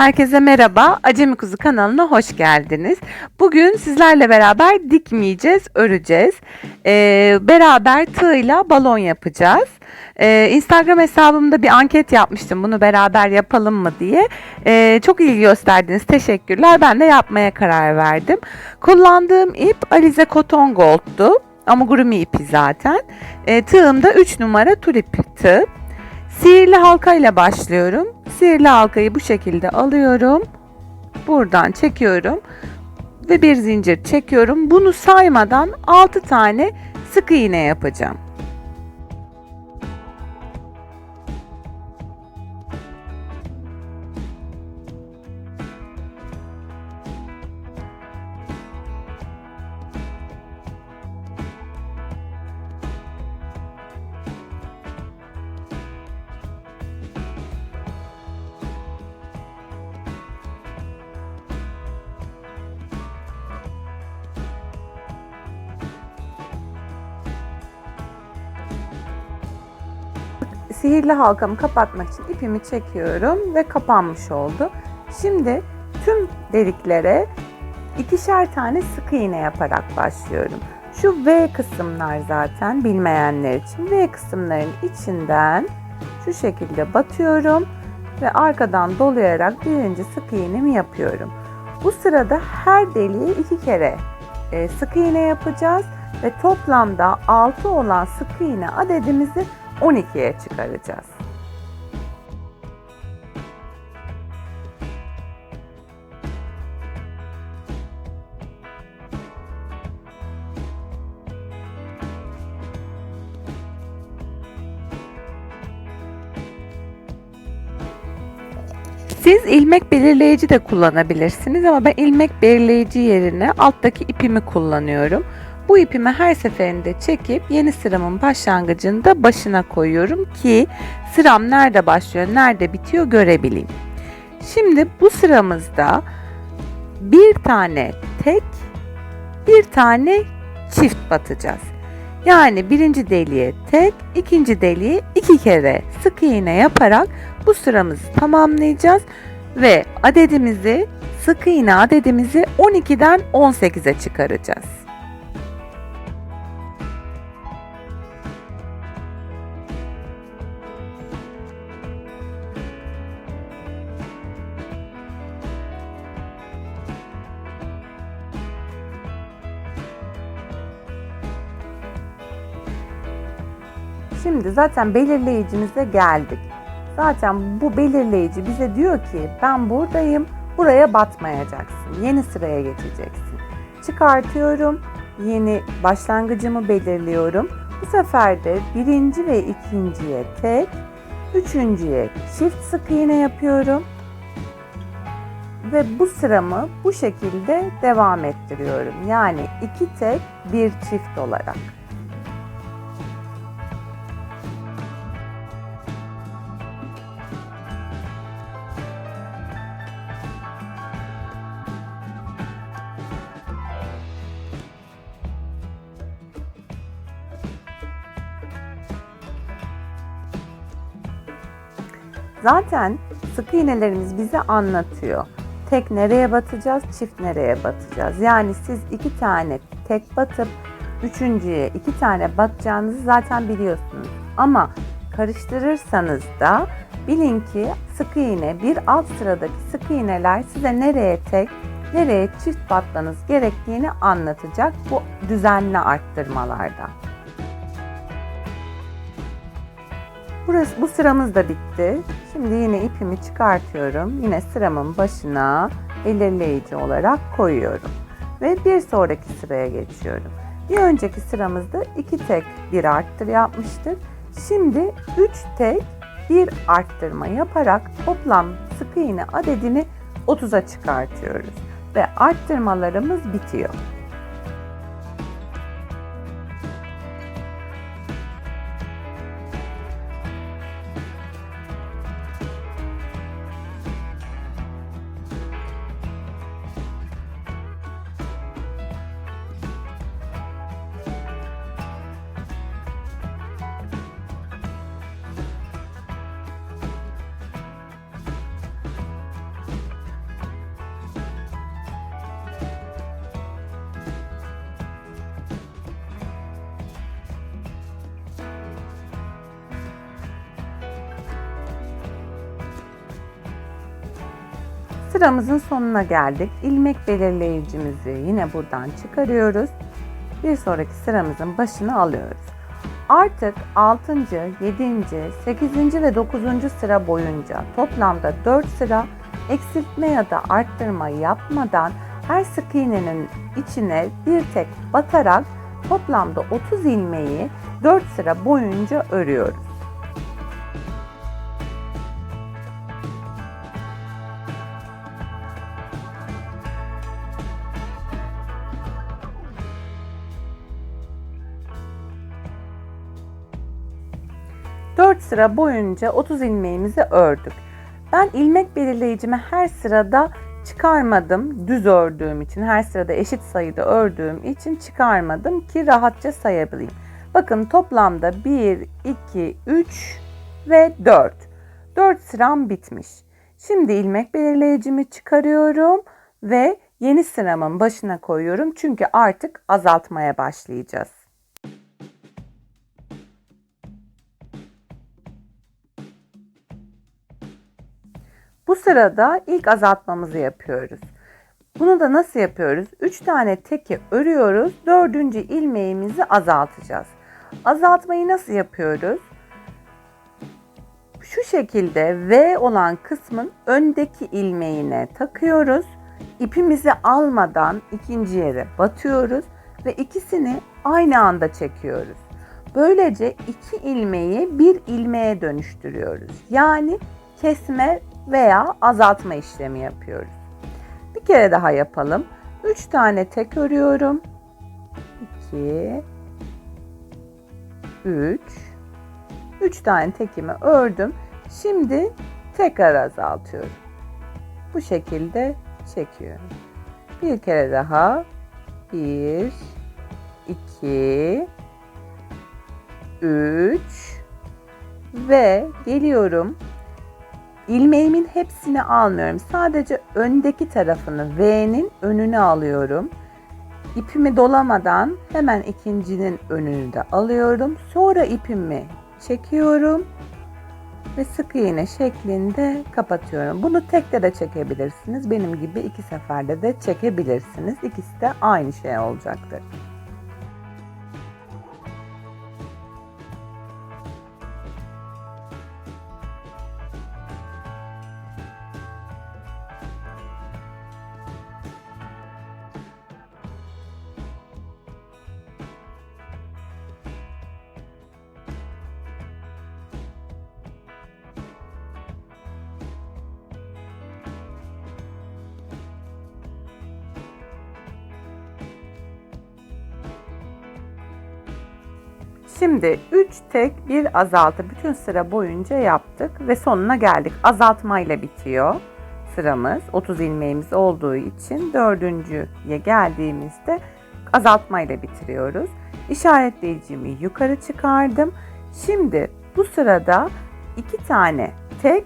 Herkese merhaba. Acemi Kuzu kanalına hoş geldiniz. Bugün sizlerle beraber dikmeyeceğiz, öreceğiz. Ee, beraber tığla balon yapacağız. Ee, Instagram hesabımda bir anket yapmıştım bunu beraber yapalım mı diye. Ee, çok ilgi gösterdiniz. Teşekkürler. Ben de yapmaya karar verdim. Kullandığım ip Alize Cotton Gold'tu. Amigurumi ipi zaten. Ee, tığım da 3 numara tulip tığ. Sihirli halka ile başlıyorum. Sihirli halkayı bu şekilde alıyorum. Buradan çekiyorum ve bir zincir çekiyorum. Bunu saymadan 6 tane sık iğne yapacağım. Sihirli halkamı kapatmak için ipimi çekiyorum ve kapanmış oldu. Şimdi tüm deliklere ikişer tane sık iğne yaparak başlıyorum. Şu V kısımlar zaten bilmeyenler için V kısımların içinden şu şekilde batıyorum ve arkadan dolayarak birinci sık iğnemi yapıyorum. Bu sırada her deliğe iki kere e, sık iğne yapacağız ve toplamda 6 olan sık iğne adedimizi 12'ye çıkaracağız. Siz ilmek belirleyici de kullanabilirsiniz ama ben ilmek belirleyici yerine alttaki ipimi kullanıyorum. Bu ipimi her seferinde çekip yeni sıramın başlangıcında başına koyuyorum ki sıram nerede başlıyor, nerede bitiyor görebileyim. Şimdi bu sıramızda bir tane tek, bir tane çift batacağız. Yani birinci deliğe tek, ikinci deliğe iki kere sık iğne yaparak bu sıramızı tamamlayacağız ve adedimizi sık iğne adedimizi 12'den 18'e çıkaracağız. Şimdi zaten belirleyicimize geldik. Zaten bu belirleyici bize diyor ki ben buradayım, buraya batmayacaksın. Yeni sıraya geçeceksin. Çıkartıyorum, yeni başlangıcımı belirliyorum. Bu sefer de birinci ve ikinciye tek, üçüncüye çift sık iğne yapıyorum. Ve bu sıramı bu şekilde devam ettiriyorum. Yani iki tek, bir çift olarak. Zaten sık iğnelerimiz bize anlatıyor. Tek nereye batacağız, çift nereye batacağız. Yani siz iki tane tek batıp üçüncüye iki tane batacağınızı zaten biliyorsunuz. Ama karıştırırsanız da bilin ki sık iğne bir alt sıradaki sık iğneler size nereye tek, nereye çift batmanız gerektiğini anlatacak bu düzenli arttırmalarda. Burası, bu sıramız da bitti. Şimdi yine ipimi çıkartıyorum. Yine sıramın başına belirleyici olarak koyuyorum. Ve bir sonraki sıraya geçiyorum. Bir önceki sıramızda iki tek bir arttır yapmıştık. Şimdi üç tek bir arttırma yaparak toplam sık iğne adedini 30'a çıkartıyoruz. Ve arttırmalarımız bitiyor. Sıramızın sonuna geldik. İlmek belirleyicimizi yine buradan çıkarıyoruz. Bir sonraki sıramızın başına alıyoruz. Artık 6. 7. 8. ve 9. sıra boyunca toplamda 4 sıra eksiltme ya da arttırma yapmadan her sık iğnenin içine bir tek batarak toplamda 30 ilmeği 4 sıra boyunca örüyoruz. Sıra boyunca 30 ilmeğimizi ördük. Ben ilmek belirleyicimi her sırada çıkarmadım. Düz ördüğüm için, her sırada eşit sayıda ördüğüm için çıkarmadım ki rahatça sayabileyim. Bakın toplamda 1, 2, 3 ve 4. 4 sıram bitmiş. Şimdi ilmek belirleyicimi çıkarıyorum ve yeni sıramın başına koyuyorum. Çünkü artık azaltmaya başlayacağız. Bu sırada ilk azaltmamızı yapıyoruz. Bunu da nasıl yapıyoruz? 3 tane teki örüyoruz. Dördüncü ilmeğimizi azaltacağız. Azaltmayı nasıl yapıyoruz? Şu şekilde V olan kısmın öndeki ilmeğine takıyoruz. İpimizi almadan ikinci yere batıyoruz ve ikisini aynı anda çekiyoruz. Böylece iki ilmeği bir ilmeğe dönüştürüyoruz. Yani kesme veya azaltma işlemi yapıyoruz. Bir kere daha yapalım. 3 tane tek örüyorum. 2 3 3 tane tekimi ördüm. Şimdi tekrar azaltıyorum. Bu şekilde çekiyorum. Bir kere daha. 1 2 3 ve geliyorum İlmeğimin hepsini almıyorum. Sadece öndeki tarafını V'nin önünü alıyorum. İpimi dolamadan hemen ikincinin önünü de alıyorum. Sonra ipimi çekiyorum ve sık iğne şeklinde kapatıyorum. Bunu tekte de çekebilirsiniz. Benim gibi iki seferde de çekebilirsiniz. İkisi de aynı şey olacaktır. Şimdi 3 tek bir azaltı bütün sıra boyunca yaptık ve sonuna geldik. Azaltmayla bitiyor sıramız. 30 ilmeğimiz olduğu için dördüncüye geldiğimizde azaltmayla bitiriyoruz. İşaretleyicimi yukarı çıkardım. Şimdi bu sırada iki tane tek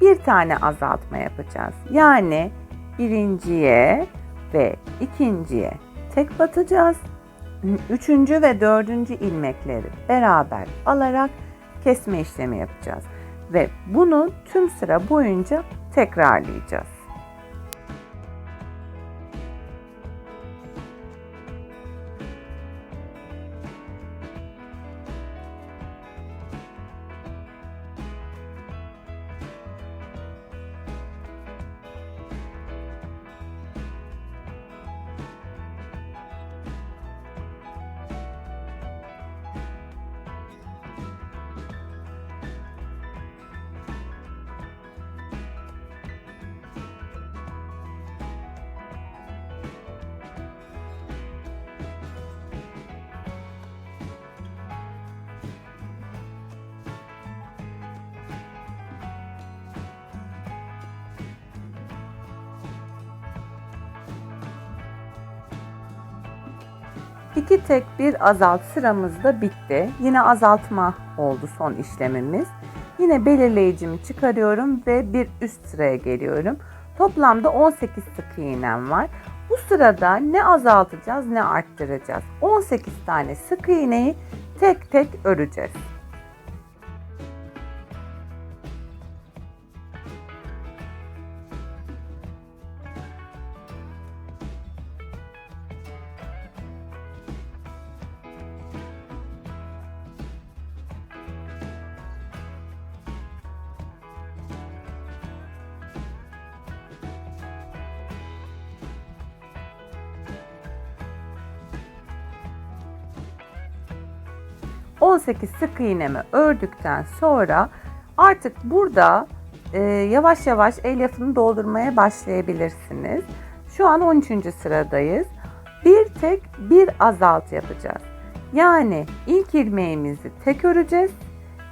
bir tane azaltma yapacağız. Yani birinciye ve ikinciye tek batacağız üçüncü ve dördüncü ilmekleri beraber alarak kesme işlemi yapacağız. Ve bunu tüm sıra boyunca tekrarlayacağız. İki tek bir azalt sıramız da bitti. Yine azaltma oldu son işlemimiz. Yine belirleyicimi çıkarıyorum ve bir üst sıraya geliyorum. Toplamda 18 sık iğnem var. Bu sırada ne azaltacağız ne arttıracağız. 18 tane sık iğneyi tek tek öreceğiz. 18 sık iğnemi ördükten sonra artık burada e, yavaş yavaş elyafını doldurmaya başlayabilirsiniz. Şu an 13. sıradayız. Bir tek bir azalt yapacağız. Yani ilk ilmeğimizi tek öreceğiz.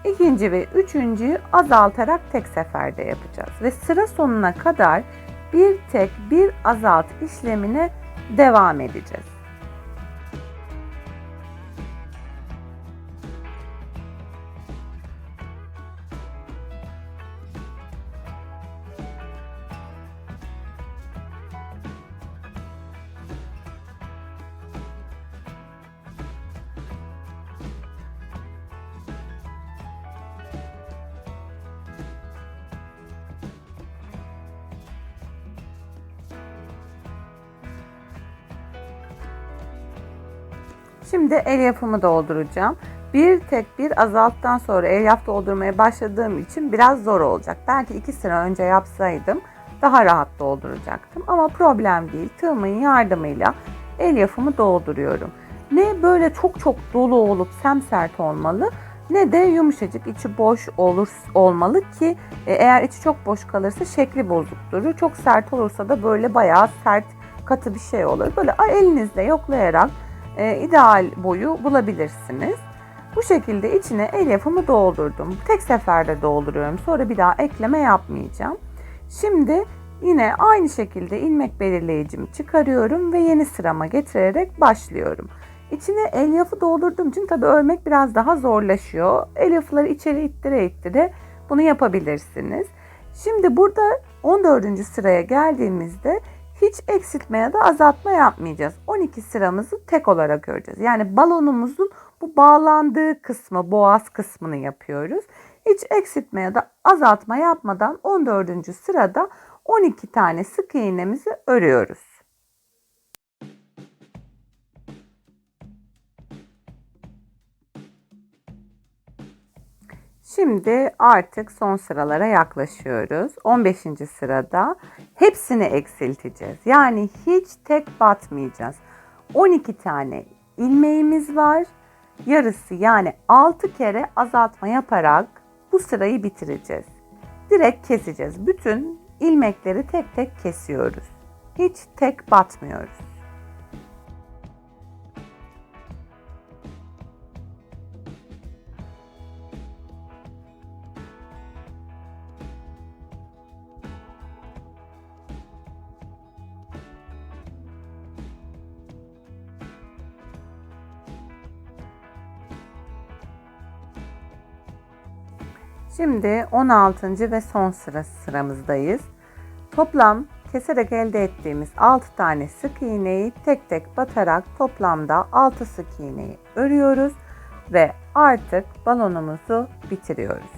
İkinci ve üçüncüyü azaltarak tek seferde yapacağız. Ve sıra sonuna kadar bir tek bir azalt işlemine devam edeceğiz. Şimdi elyafımı dolduracağım. Bir tek bir azalttan sonra elyaf doldurmaya başladığım için biraz zor olacak. Belki iki sıra önce yapsaydım daha rahat dolduracaktım. Ama problem değil. Tığımın yardımıyla elyafımı dolduruyorum. Ne böyle çok çok dolu olup semsert olmalı ne de yumuşacık içi boş olur olmalı ki e, eğer içi çok boş kalırsa şekli bozuk durur. Çok sert olursa da böyle bayağı sert katı bir şey olur. Böyle elinizle yoklayarak e, ideal boyu bulabilirsiniz. Bu şekilde içine elyafımı doldurdum. Tek seferde dolduruyorum. Sonra bir daha ekleme yapmayacağım. Şimdi yine aynı şekilde ilmek belirleyicimi çıkarıyorum ve yeni sırama getirerek başlıyorum. İçine elyafı doldurduğum için tabi örmek biraz daha zorlaşıyor. Elyafları içeri ittire ittire bunu yapabilirsiniz. Şimdi burada 14. sıraya geldiğimizde hiç eksiltme ya da azaltma yapmayacağız. 12 sıramızı tek olarak öreceğiz. Yani balonumuzun bu bağlandığı kısmı, boğaz kısmını yapıyoruz. Hiç eksiltme ya da azaltma yapmadan 14. sırada 12 tane sık iğnemizi örüyoruz. Şimdi artık son sıralara yaklaşıyoruz. 15. sırada hepsini eksilteceğiz. Yani hiç tek batmayacağız. 12 tane ilmeğimiz var. Yarısı yani 6 kere azaltma yaparak bu sırayı bitireceğiz. Direkt keseceğiz. Bütün ilmekleri tek tek kesiyoruz. Hiç tek batmıyoruz. Şimdi 16. ve son sıra sıramızdayız. Toplam keserek elde ettiğimiz 6 tane sık iğneyi tek tek batarak toplamda 6 sık iğneyi örüyoruz ve artık balonumuzu bitiriyoruz.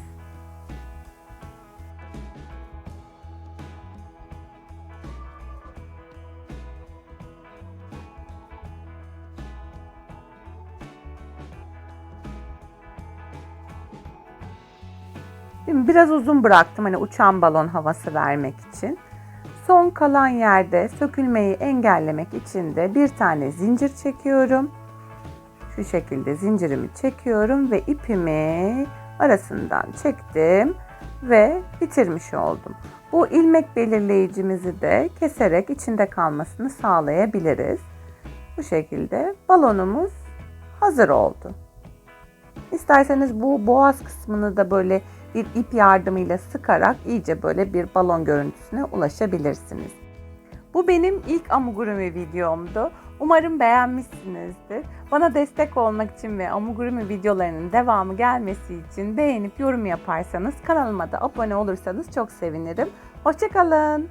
Şimdi biraz uzun bıraktım hani uçan balon havası vermek için. Son kalan yerde sökülmeyi engellemek için de bir tane zincir çekiyorum. Şu şekilde zincirimi çekiyorum ve ipimi arasından çektim ve bitirmiş oldum. Bu ilmek belirleyicimizi de keserek içinde kalmasını sağlayabiliriz. Bu şekilde balonumuz hazır oldu. İsterseniz bu boğaz kısmını da böyle bir ip yardımıyla sıkarak iyice böyle bir balon görüntüsüne ulaşabilirsiniz. Bu benim ilk amigurumi videomdu. Umarım beğenmişsinizdir. Bana destek olmak için ve amigurumi videolarının devamı gelmesi için beğenip yorum yaparsanız kanalıma da abone olursanız çok sevinirim. Hoşçakalın.